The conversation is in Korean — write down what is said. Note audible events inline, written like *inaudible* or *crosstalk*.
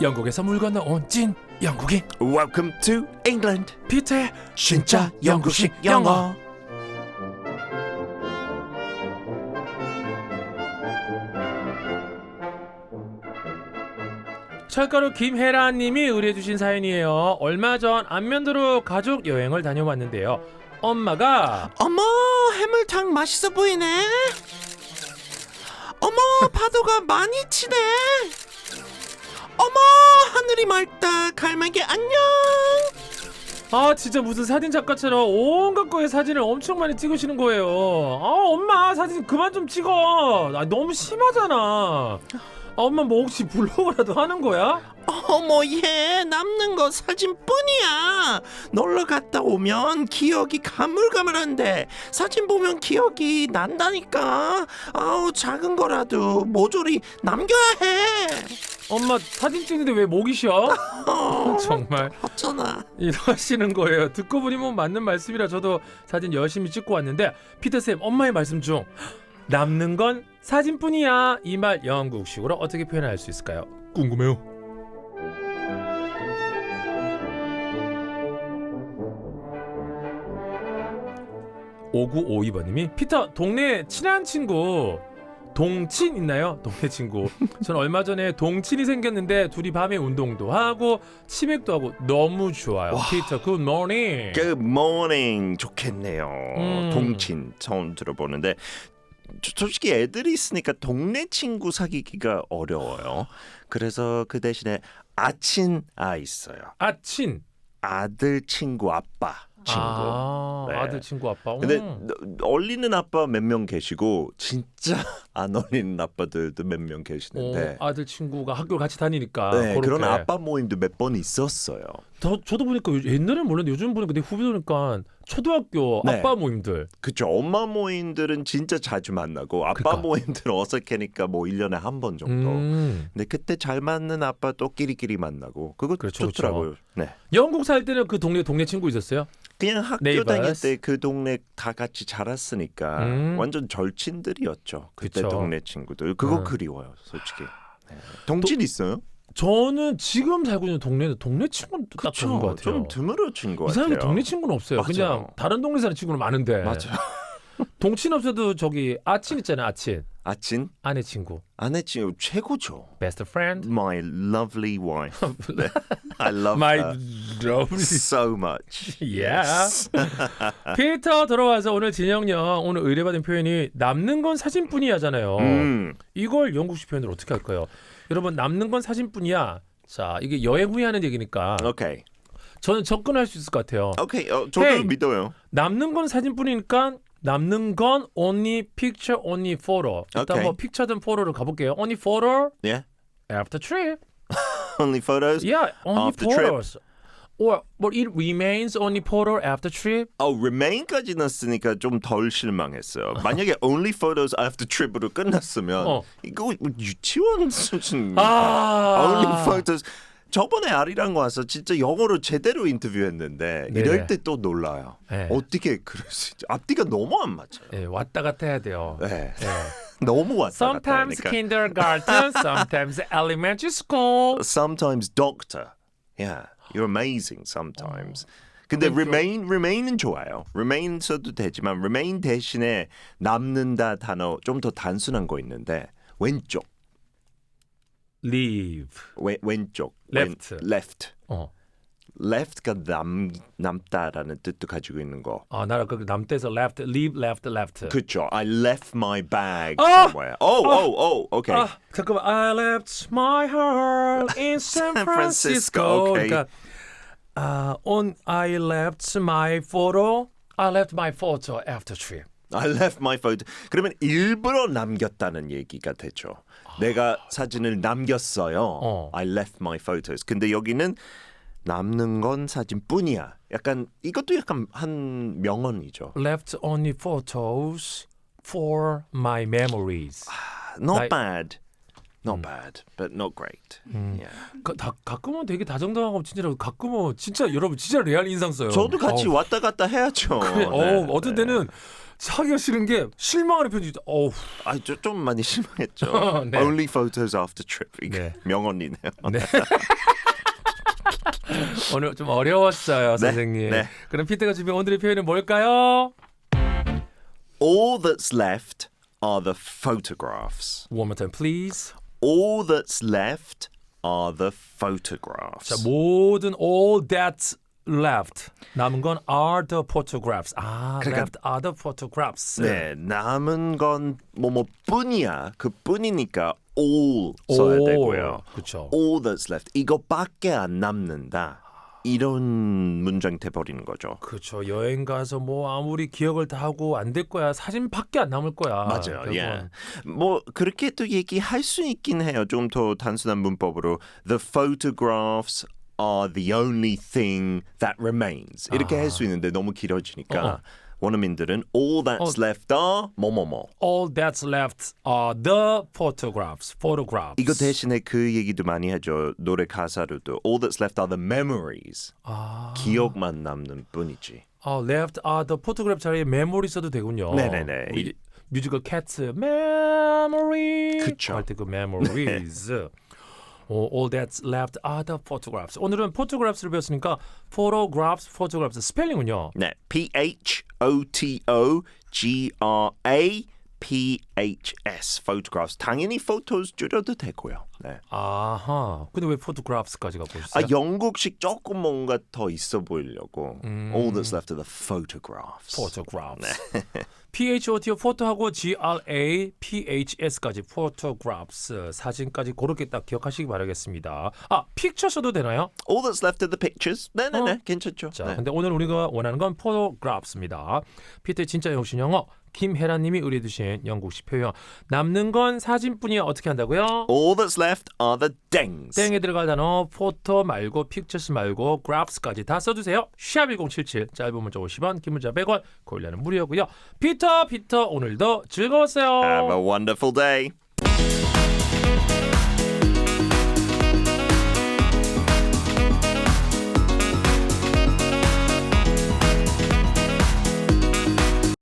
영국에서 물 건너 온 찐 영국인 Welcome to England. 피터의 진짜 영국식 영어. 철가루 김혜라님이 의뢰주신 사연이에요. 얼마 전 안면도로 가족 여행을 다녀왔는데요. 엄마가 어머, 해물탕 맛있어 보이네. 어머, 파도가 많이 치네. 어머, 하늘이 맑다. 갈매기 안녕. 아 진짜 무슨 사진 작가처럼 온갖 거에 사진을 엄청 많이 찍으시는 거예요. 아 엄마 사진 그만 좀 찍어. 아, 너무 심하잖아. 아, 엄마 뭐 혹시 블로그라도 하는 거야? 어머, 얘 남는 거 사진뿐이야. 놀러 갔다 오면 기억이 가물가물한데 사진 보면 기억이 난다니까. 아우, 작은 거라도 모조리 남겨야 해. 엄마 사진 찍는데 왜 목이 쉬어? 어, 정말 어쩌나. 이러시는 거예요. 듣고 보니 뭐 맞는 말씀이라 저도 사진 열심히 찍고 왔는데 피터 쌤 엄마의 말씀 중 남는 건 사진뿐이야 이 말 영국식으로 어떻게 표현할 수 있을까요? 궁금해요. 5952번님이 피터 동네 친한 친구 동친 있나요? 동네 친구. 전 얼마 전에 동친이 생겼는데 둘이 밤에 운동도 하고 치맥도 하고 너무 좋아요. 피터 굿 모닝. Good morning 좋겠네요. 음. 동친 처음 들어보는데 저- 솔직히 애들이 있으니까 동네 친구 사귀기가 어려워요. 그래서 그 대신에 아친 아 있어요. 아친. 아들 친구 아빠 친구. 아, 네. 아들 친구 아빠. 근데 음. 너- 어울리는 아빠 몇 명 계시고 진짜 *laughs* 안 어울리는 아빠들도 몇 명 계시는데 어, 아들 친구가 학교를 같이 다니니까 네, 그런. 아빠 모임도 몇 번 있었어요. 저, 저도 보니까 요- 옛날엔 몰랐는데 요즘 보니까 내 후배 보니까 초등학교 네. 아빠 모임들 그쵸 엄마 모임들은 진짜 자주 만나고 아빠 그니까. 모임들 어색하니까 뭐 1년에 한 번 정도 음. 근데 그때 잘 맞는 아빠 또 끼리끼리 만나고 그거 그렇죠, 좋더라고요 네. 영국 살 때는 그 동네 동네 친구 있었어요? 그냥 학교 네이버스. 다닐 때 그 동네 다 같이 자랐으니까 음. 완전 절친들이었죠 그때 그쵸. 동네 친구들 그거 음. 그리워요 솔직히 네. 동친 있어요? 저는 지금 살고 있는 동네는 동네 친구는 딱 그쵸. 좋은 것 같아요. 좀 드물어진 것 이상하게 같아요 동네 친구는 없어요. 맞아요. 그냥 다른 동네 사는 친구는 많은데. 맞아요 *laughs* 동친 없어도 저기 아친 있잖아요. 아친 아친 아내 친구, 아내 친구 최고죠 best friend. My lovely wife *laughs* 네. I love My her lovely. so much Yeah. 피터 들어와서 *laughs* 오늘 진영영 오늘 의뢰받은 표현이 남는 건 사진뿐이야잖아요. 음. 이걸 영국식 표현으로 어떻게 할까요? 여러분 남는 건 사진뿐이야. 자 이게 여행 후에 하는 얘기니까 오케이 저는 접근할 수 있을 것 같아요. 오케이 어, 저도 Hey. 믿어요 남는 건 사진뿐이니까 남는 건 only picture, only photo. 일단 오케이. 뭐 픽처든 포로를 가볼게요. Only photo Yeah after trip. *laughs* only photos Yeah, only After trip. photos. Or but it remains only photo after trip. 어 remain까지 넣었으니까 좀 덜 실망했어요. 만약에 only photos after trip으로 끝났으면 어. 이거 뭐 유치원 수준. 아. only photos. 저번에 아리랑 와서 진짜 영어로 제대로 인터뷰했는데 네네. 이럴 때 또 놀라요. 네. 어떻게 그럴 수 있지? 앞뒤가 너무 안 맞아요. 예, 왔다 갔다 해야 돼요. 네. 예. 너무 왔다 Sometimes 갔다 하니까. kindergarten, sometimes elementary school. Sometimes doctor. Yeah, you're amazing sometimes. 어. 근데 그러니까. remain remain은 좋아요. remain 써도 되지만 remain 대신에 남는다 단어 좀 더 단순한 거 있는데 왼쪽 Leave. 왼, 왼쪽 Left. 왼, left 어. left가 남 남다라는 뜻도 가지고 있는 거. 아, 나라 그 남대에서 left, leave, left, left. 그렇죠. I left my bag 아! somewhere. Oh, oh, oh. Okay. 아, 잠깐만. I left my heart in San *laughs* San Francisco, Francisco. okay. 그러니까 아, on I left my photo. I left my photo after trip. I left my photo. 그러면 일부러 남겼다는 얘기가 되죠. 내가 사진을 남겼어요. 어. I left my photos. 근데 여기는 남는 건 사진뿐이야. 약간 이것도 약간 한 명언이죠. Left only photos for my memories. Not 나- bad. Not bad, but not great. Yeah. 가, 다, 가끔은 되게 다정다감하고 친절하고 가끔은 진짜 여러분 진짜 레알 인상 써요. 저도 같이 어우, 왔다 갔다 해야죠. 그래, 네, 어, 어떤 네. 때는 하기가 싫은 게 실망하는 편지. 어우. 아, 좀, 좀 많이 실망했죠. 네. Only photos after trip. 이게 네. 명언이네요. 네. 오늘 좀 어려웠어요, 선생님. 네. 그럼 피터가 준비한 오늘의 표현은 뭘까요? All that's left are the photographs. One more time, please. All that's left are the photographs. 자, 모든 all that's left 남은 건 are the photographs. 아, 그러니까- left are the photographs. 네, 남은 건 뭐 뭐 뿐이야. 그 뿐이니까 all 써야 되고요. 그렇죠. All that's left. 이거밖에 안 남는다. 이런 문장 돼 버리는 거죠. 그렇죠. 여행 가서 뭐 아무리 기억을 다 하고 안 될 거야. 사진밖에 안 남을 거야. 맞아요. 예. 뭐 그렇게 또 얘기할 수 있긴 해요. 좀 더 단순한 문법으로 the photographs are the only thing that remains. 이렇게 할 수 있는데 너무 길어지니까 어. 원어민들은 all that's left are 뭐뭐뭐. All that's left are the photographs. Photographs. 이거 대신에 그 얘기도 많이 하죠. 노래 가사로도 all that's left are the memories. 아, 기억만 남는 뿐이지. 아, left are the photograph 자리에 메모리 써도 되군요. 네네네. 우리 뮤지컬 캣츠 memory 그쵸. 할때 그 memories. *laughs* 어, all that's left are the photographs. 오늘은 photographs를 배웠으니까 photographs, photographs 스펠링은요. 네, P H O T O G R A P H S photographs. 당연히 photos 줄여도 되고요. 네. 아하. 근데 왜 photographs까지 갖고 아 있어요? 영국식 조금 뭔가 더 있어 보이려고. All that's left are the photographs. photographs. PHOTO 포토하고 GRA PHS까지 photographs 사진까지 그렇게 딱 기억하시기 바라겠습니다. 아 픽처 써도 되나요? All that's left are the pictures. 네네네, 괜찮죠. 자, 네. 근데 오늘 우리가 원하는 건 photographs입니다. 피터의 진짜 영신 영어 김혜란님이 의뢰주신 영국식 표현 남는 건 사진뿐이야 어떻게 한다고요? All that's left are the dings. 땡에 들어갈 단어 포토 말고 픽처스 말고 graphs까지 다 써주세요. 샵1077 짧은 문자 50원 긴 문자 100원 고일라는 무료고요. 피터 피터 오늘도 즐거웠어요. Have a wonderful day.